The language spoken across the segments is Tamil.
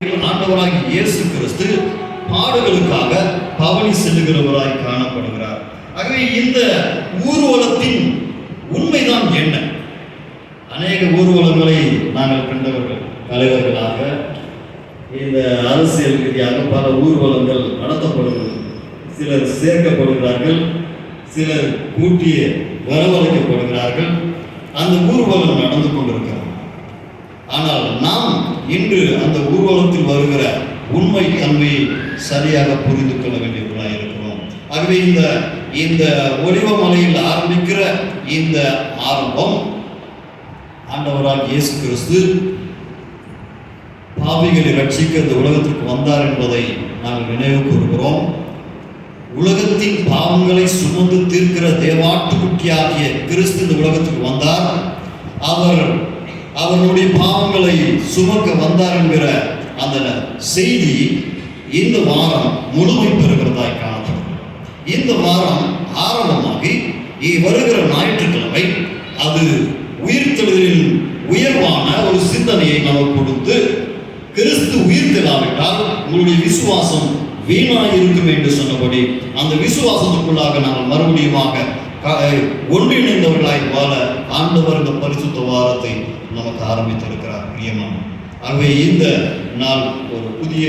ஆண்டவராகிய இயேசு கிறிஸ்து பாடுகளுக்காக பவனி செல்லுகிறவராய் காணப்படுகிறார். ஆகவே இந்த ஊர்வலத்தின் உண்மைதான் என்ன? அநேக ஊர்வலங்களை நாங்கள் கண்டவர்கள் தலைவர்களாக இந்த அரசியல் ரீதியாக பல ஊர்வலங்கள் நடத்தப்படுகிறது சிலர் சேர்க்கப்படுகிறார்கள் சிலர் கூட்டிய வரவழைக்கப்படுகிறார்கள். அந்த ஊர்வலம் நடந்து கொண்டிருக்கிறது. ஆனால் நாம் இன்று அந்த ஊர்வலத்தில் வருகிற உண்மை தன்மையை சரியாக புரிந்து கொள்ள வேண்டியவர்களாக இருக்கிறோம். ஆகவே இந்த இந்த ஒளிவமலையில் ஆரம்பிக்கிற இந்த ஆரம்பம் ஆண்டவராக இயேசு கிறிஸ்து பாவிகளை ரட்சிக்க இந்த உலகத்திற்கு வந்தார் என்பதை நாங்கள் நினைவு கூறுகிறோம். உலகத்தின் பாவங்களை சுமந்து தீர்க்கிற தேவாட்டுக்குட்டியாகிய கிறிஸ்து இந்த உலகத்துக்கு வந்தார். அவர் அவர்களுடைய பாவங்களை சுமக்க வந்தார் என்கிற அந்த செய்தி இந்த வாரம் முழுமை பெறுகிறதாய் காணப்படும். இந்த வாரம் ஆரம்பமாகி வருகிற ஞாயிற்றுக்கிழமை அது உயிர்த்தெழுதலின் உயர்வான ஒரு சிந்தனையை நமக்கு கொடுத்து கிறிஸ்து உயிர்த்தெழாவிட்டால் உங்களுடைய விசுவாசம் வீணாக இருக்கும் என்று சொன்னபடி அந்த விசுவாசத்துக்குள்ளாக நாங்கள் மறுபடியுமாக ஒன்றிணைந்தவர்களாய் வாழ ஆண்டவர் இந்த பரிசுத்த வாரத்தை நமக்கு ஆரம்பித்திருக்கிறார் பிரியமான ஆகவே இந்த நாள் ஒரு புதிய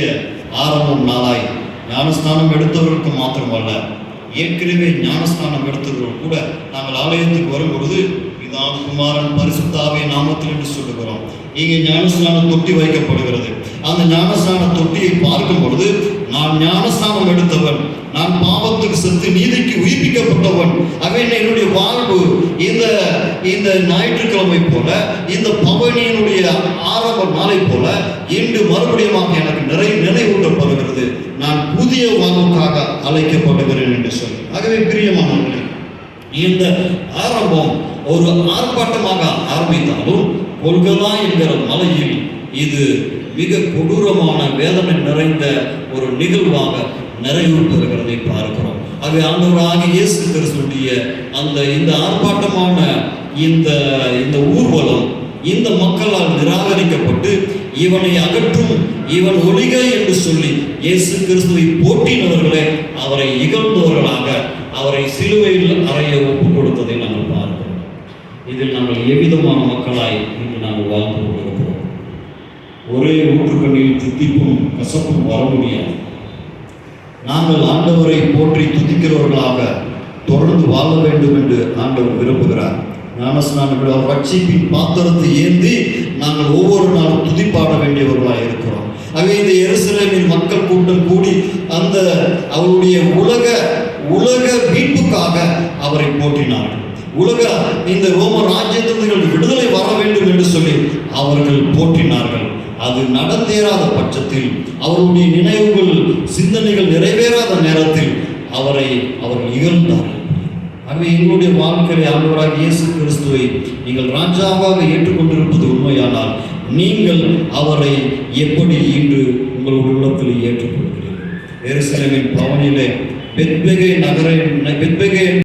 ஆரம்பம் நாளாய் ஞானஸ்தானம் எடுத்தவர்களுக்கு மாத்திரமல்ல ஏற்கனவே ஞானஸ்தானம் எடுத்தவர்கள் கூட நாங்கள் ஆலயத்துக்கு வரும்பொழுது இதான் குமாரன் பரிசுத்தாவே நாமத்தில் என்று சொல்லுகிறோம். இங்கே ஞானஸ்நான தொட்டி வைக்கப்படுகிறது. அந்த ஞானஸ்தான தொட்டியை பார்க்கும் பொழுது நான் ஞானஸ்தானம் எடுத்தவன் நான் பாவத்துக்கு செத்து நீதிக்கு உயிர்ப்பிக்கப்பட்டவன். அவன் என்னுடைய வாழ்வு இந்த இந்த ஞாயிற்றுக்கிழமை போல இந்த பவனியினுடைய ஆரம்ப நாளை போல இன்று மறுபடியும் எனக்கு நிறைய நினைவூட்டப்படுகிறது. நான் புதிய வாழ்வுக்காக அழைக்கப்படுகிறேன் என்று சொல்லி. ஆகவே பிரியமானவர்களே இந்த ஆரம்பம் ஒரு ஆர்ப்பாட்டமாக ஆரம்பித்தாலும் கொல்கதா என்கிற மலையில் இது மிக கொடூரமான வேதனை நிறைந்த ஒரு நிகழ்வாக நிறைவு பெறுகிறதை பார்க்கிறோம். அது ஆண்டவராக இயேசு கிறிஸ்துடைய அந்த இந்த ஆர்ப்பாட்டமான இந்த இந்த ஊர்வலம் இந்த மக்களால் நிராகரிக்கப்பட்டு இவனை அகற்றும் இவன் ஒளிக என்று சொல்லி இயேசு கிறிஸ்துவை போட்டினவர்களே அவரை இகழ்ந்தவர்களாக அவரை சிலுவையில் அறைய ஒப்புக் கொடுத்ததை நாங்கள் பார்க்கிறோம். இதில் நாங்கள் எவ்விதமான மக்களாய் இன்று நாங்கள் வாழ்ந்து கொண்டிருக்கிறோம் ஒரே ஊற்றுக்கண்ணில் தித்திப்பும் கசப்பும் வர முடியாது. நாங்கள் ஆண்டவரை போற்றி துதிக்கிறவர்களாக தொடர்ந்து வாழ வேண்டும் என்று ஆண்டவர் விரும்புகிறார். ஞானஸ்நானம் விட ரட்சிப்பின் பாத்திரத்தை ஏந்தி நாங்கள் ஒவ்வொரு நாளும் துதிப்பாட வேண்டியவர்களாக இருக்கிறோம். ஆகவே இந்த எருசலேமின் மக்கள் கூட்டம் கூடி அந்த அவருடைய உலக உலக மீட்புக்காக அவரை போற்றினார்கள். உலக இந்த ரோம ராஜ்யத்திலிருந்து விடுதலை வர வேண்டும் என்று சொல்லி அவர்கள் போற்றினார்கள். அது நடந்தேறாத பட்சத்தில் அவருடைய நினைவுகள் சிந்தனைகள் நிறைவேறாத நேரத்தில் அவரை அவர்கள் இகழ்ந்தார்கள். ஆகவே எங்களுடைய வாழ்க்கையை ஆண்டவராக இயேசு கிறிஸ்துவை நீங்கள் ராஜாவாக ஏற்றுக்கொண்டிருப்பது உண்மையானால் நீங்கள் அவரை எப்படி இன்று உங்கள் உள்ளத்தில் ஏற்றுக்கொள்கிறீர்கள்? எருசலேமின் பவனிலே பெத்பெகே நகர பெத்பெகே